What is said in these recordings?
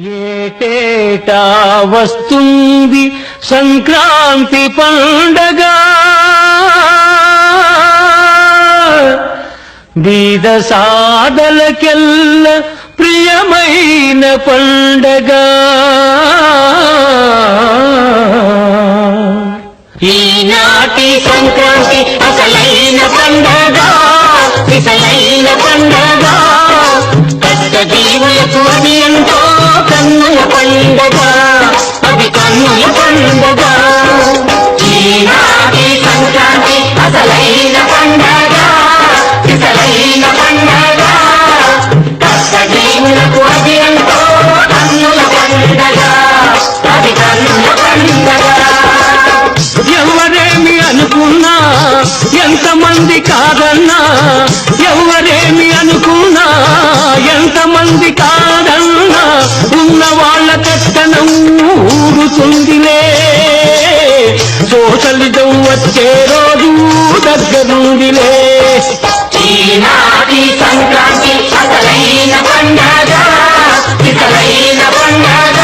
ఏటేటా వస్తుంది సంక్రాంతి పండగ? బీద సాదలకెల్ల ప్రియమైన పండగ. ఈనాటి సంక్రాంతి అసలైన పండగ విసలైన పండగ. పండగ అది కన్నుల ఈనాటి సంక్రాంతి అసలైన పండగ. పండగ. జీవులకు అది ఎంతో కన్నుల పండగ. అది కన్నుల పండగ. ఎవరేమి అనుకున్నా? ఎంతమంది కాదన్నా? ఎవరేమి అనుకున్నా? దగ్గరుందిలే ఈనాటి సంక్రాంతి అసలైన పండగ పండగ.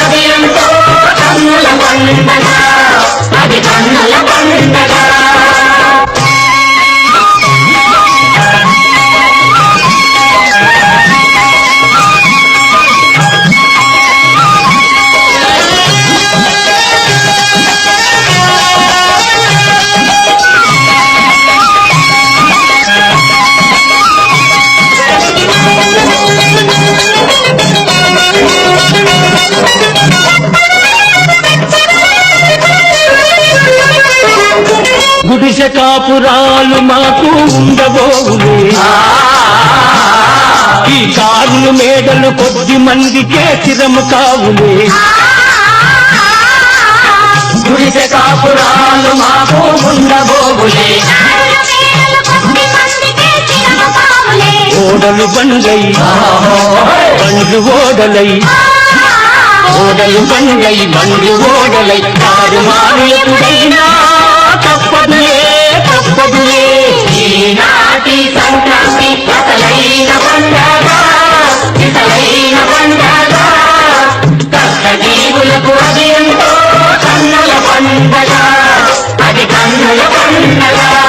అది ఎంతో కన్నుల పండగ. గుడిసె కాపురాలు మాకు ఉండబోవులే. ఈ కారులు మేడలు కొద్ది మందికే చిరము కావులే. గుడిసె కాపురాలు మాకు ఉండబోవులే. ఓడలు బండై బండ్లు ఓడలై ఓడలు బండై బండ్లు ఓడలై కారు మారు ఎప్పుడైనా కన్నుల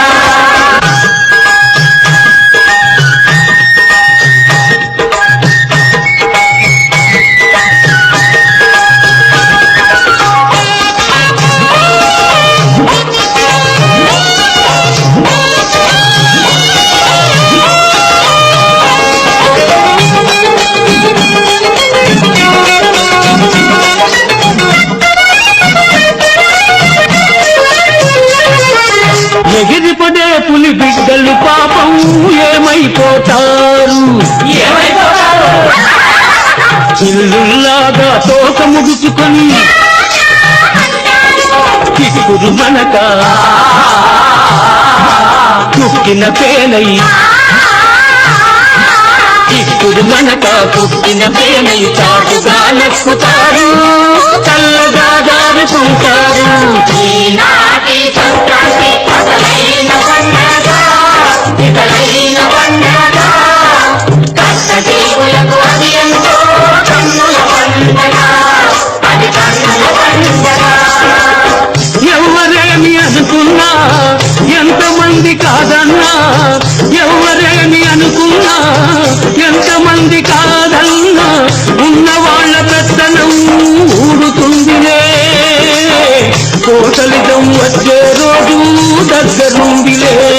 బిడ్డలు పాపం ఏమైపోతారు ఇల్లులాగా తోక ముడుచుకొని కిక్కురు మనక కుక్కిన పేనై కిక్కురు మనక కుక్కిన పేనై చాటుగా నక్కుతారు చల్లగా దారుకుంటారు দিলে